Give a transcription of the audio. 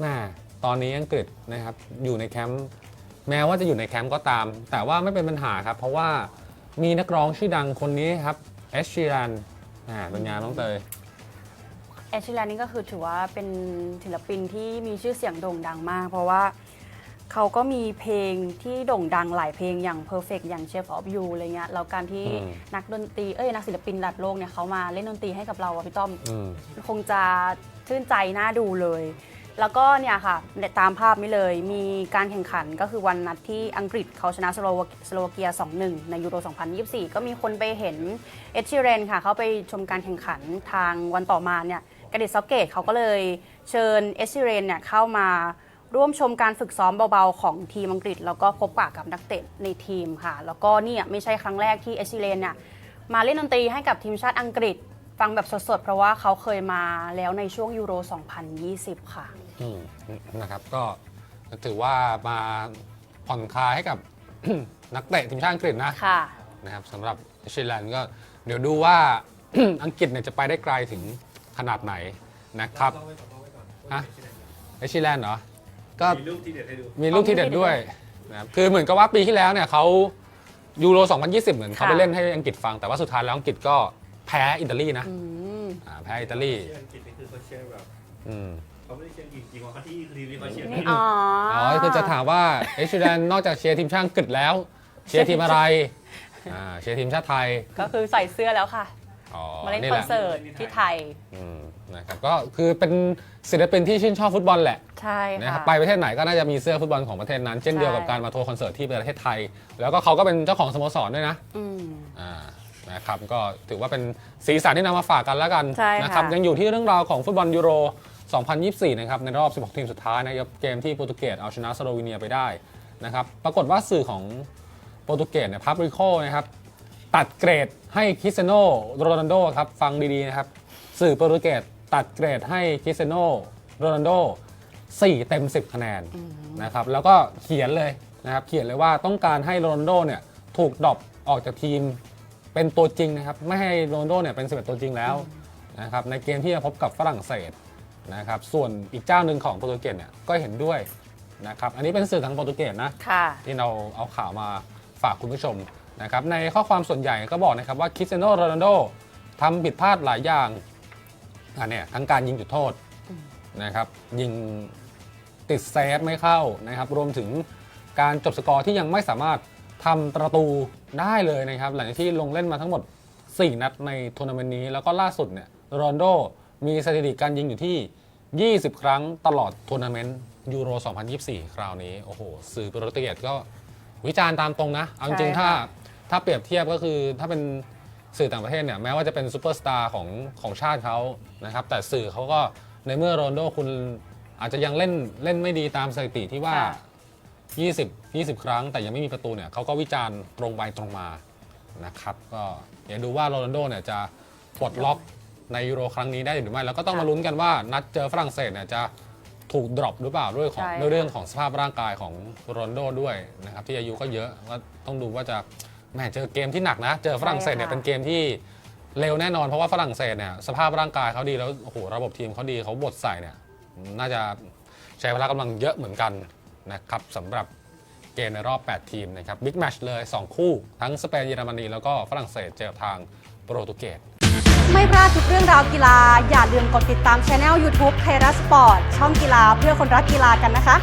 แม่ตอนนี้อังกฤษนะครับอยู่ในแคมป์แม้ว่าจะอยู่ในแคมป์ก็ตาม แต่ว่าไม่เป็นปัญหาครับ เพราะว่ามีนักร้องชื่อดังคนนี้ครับเอชชีรันอ่าเป็นไงานน้องเตยแอชลีแลนนี่ก็คือถือว่าเป็นศิลปินที่มีชื่อเสียงโด่งดังมาก เพราะว่าเขาก็มีเพลงที่โด่งดังหลายเพลงอย่าง Perfect อย่าง Shape of You อะไรเงี้ยแล้วการที่อืมนักดนตรีเอ้ยนักศิลปินระดับโลกเนี่ยเขามาเล่นดนตรีให้กับเราอะพี่ต้อมอืมคงจะชื่นใจน่าดูเลย แล้วก็เนี่ยค่ะตามภาพนี้เลยมีการแข่งขันก็คือวันนัดที่อังกฤษเขาชนะสโลวาสโลวาเกีย 2-1 ในยูโร 2024 ก็มีคนไปเห็นเอช r เรนค่ะเขาไปชมการแข่งขันทางวันต่อมาเนี่ยกระดิษเซาเกตเขาก็เลยเชิญเอช r เรนเนี่ยเข้ามาร่วมชมการฝึกซ้อมเบาๆ ของทีมอังกฤษ แล้วก็พบปะกับนักเตะในทีมค่ะ แล้วก็เนี่ยไม่ใช่ครั้งแรกที่เอช r เรนเนี่ยมาเล่นดนตรีให้กับทีมชาติอังกฤษ ฟังแบบสดๆ เพราะว่าเขาเคยมาแล้วในช่วงยูโร 2020 ค่ะ อืมนะครับก็ถือว่ามาผ่อนคลายให้กับ นักเตะทีมชาติอังกฤษนะค่ะ นะครับสำหรับเอชแลนด์ก็เดี๋ยวดูว่า อังกฤษเนี่ยจะไปได้ไกลถึงขนาดไหนนะครับฮะเอชแลนด์เหรอก็ มีรูปที่เด็ดให้ดู มีลูกที่เด็ดด้วยนะครับคือเหมือนกับว่าปีที่แล้วเนี่ยเขายูโร 2020 เหมือนเขาไปค่ะเล่นให้อังกฤษฟัง แต่ว่าสุดท้ายแล้วอังกฤษก็ แพ้อิตาลีนะอืมอ่าแพ้อิตาลีเชียร์อังกฤษนี่คือเขาเชียร์แบบอืมเขาไม่ได้เชียร์อังกฤษจริงๆว่าเขาที่ทีมนี้เขาเชียร์นี่อ๋ออ๋อ๋อคือจะถามว่าเอชแลนด์นอกจากเชียร์ทีมชาติอังกฤษแล้ว เชียร์ทีมอะไรอ่าเชียร์ทีมชาติไทยก็คือใส่เสื้อแล้วค่ะ อ๋อมาเล่นนี่คแหอนละเสิร์ตที่ไทย อืมนะครับก็คือเป็นศิลปินที่ชื่นชอบฟุตบอลแหละใช่นะคค่ะ รับไปประเทศไหนก็น่าจะมีเสื้อฟุตบอลของประเทศนั้น เช่นใช่เดียวกับการมาทัวร์คอนเสิร์ตที่ประเทศไทย แล้วก็เขาก็เป็นเจ้าของสโมสรด้วยนะอืมอ่า นะครับก็ถือว่าเป็นสีสันที่นำมาฝากกันแล้วกันใช่ค่ะ นะครับยังอยู่ที่เรื่องราวของฟุตบอลยูโร 2024 นะครับในรอบ 16 ทีมสุดท้ายนะครับเกมที่โปรตุเกสเอาชนะสโลวีเนียไปได้นะครับปรากฏว่าสื่อของโปรตุเกสเนี่ยพับริโคนะครับตัดเกรดให้คริสเตยโนโรนัลโดครับฟังดีๆนะครับสื่อโปรตุเกสตัดเกรดให้คริสเตยโนโรนัลโด 4 เต็ม 10 คะแนนนะครับแล้วก็เขียนเลยนะครับเขียนเลยว่าต้องการให้โรนัลโดเนี่ยถูกดรอปออกจากทีม เป็นตัวจริงนะครับ ไม่ให้โรนลโดเนี่ยเป็น11ตัวจริงแล้วนะครับในเกมที่จะพบกับฝรั่งเศสนะครับส่วนอีกเจ้าหนึ่งของโปรตุเกสเนี่ยก็เห็นด้วยนะครับอันนี้เป็นสื่อทางโปรตุเกสนะค่ะ ที่เราเอาข่าวมาฝากคุณผู้ชมนะครับในข้อความส่วนใหญ่ก็บอกนะครับว่าคริสเตียโนโรนัลโดทำผิดพลาดหลายอย่างอันเนี้ยทั้งการยิงจุดโทษนะครับยิงติดเซฟไม่เข้านะครับรวมถึงการจบสกอร์ที่ยังไม่สามารถ ทำประตูได้เลยนะครับ หลังจากที่ลงเล่นมาทั้งหมด 4 นัดในทัวร์นาเมนต์นี้ แล้วก็ล่าสุดเนี่ยโรนลโดมีสถิติการยิงอยู่ที่ 20 ครั้งตลอดทัวร์นาเมนต์ยูโร 2024 คราวนี้ โอ้โห สื่อโปรตุเกสก็วิจารณ์ตามตรงนะ เอาจริงๆใช่ถ้าค่ะถ้าเปรียบเทียบก็คือถ้าเป็นสื่อต่างประเทศเนี่ยแม้ว่าจะเป็นซูเปอร์สตาร์ของของชาติเขานะครับ แต่สื่อเขาก็ในเมื่อโรนลโดคุณอาจจะยังเล่นเล่นไม่ดีตามสถิติที่ว่าค่ะ 20 20 ครั้งแต่ยังไม่มีประตูเนี่ยเขาก็วิจารณ์ตรงไปตรงมานะครับก็เดี๋ยวดูว่าโรนัลโดเนี่ยจะปลดล็อกในยูโรครั้งนี้ได้หรือไม่แล้วก็ต้องมาลุ้นกันว่านัดเจอฝรั่งเศสเนี่ยจะถูกดรอปหรือเปล่าด้วยของใช่ค่ะ ด้วยเรื่องของสภาพร่างกายของโรนัลโดด้วยนะครับที่อายุก็เยอะก็ต้องดูว่าจะแหมเจอเกมที่หนักนะ เจอฝรั่งเศสเนี่ยเป็นเกมที่เร็วแน่นอนเพราะว่าฝรั่งเศสเนี่ยสภาพร่างกายเขาดีแล้วโอ้โหระบบทีมเขาดีเขาบดใส่เนี่ยน่าจะใช้พละกำลังเยอะเหมือนกัน นะครับสำหรับเกมในรอบ 8 ทีมนะครับบิ๊กแมชเลย 2 คู่ ทั้งสเปนเยอรมนี แล้วก็ฝรั่งเศสเจอกับทางโปรตุเกสไม่พลาดทุกเรื่องราวกีฬา อย่าลืมกดติดตามช anel YouTube ไทยรัฐสปอร์ตช่องกีฬาเพื่อคนรักกีฬากันนะคะ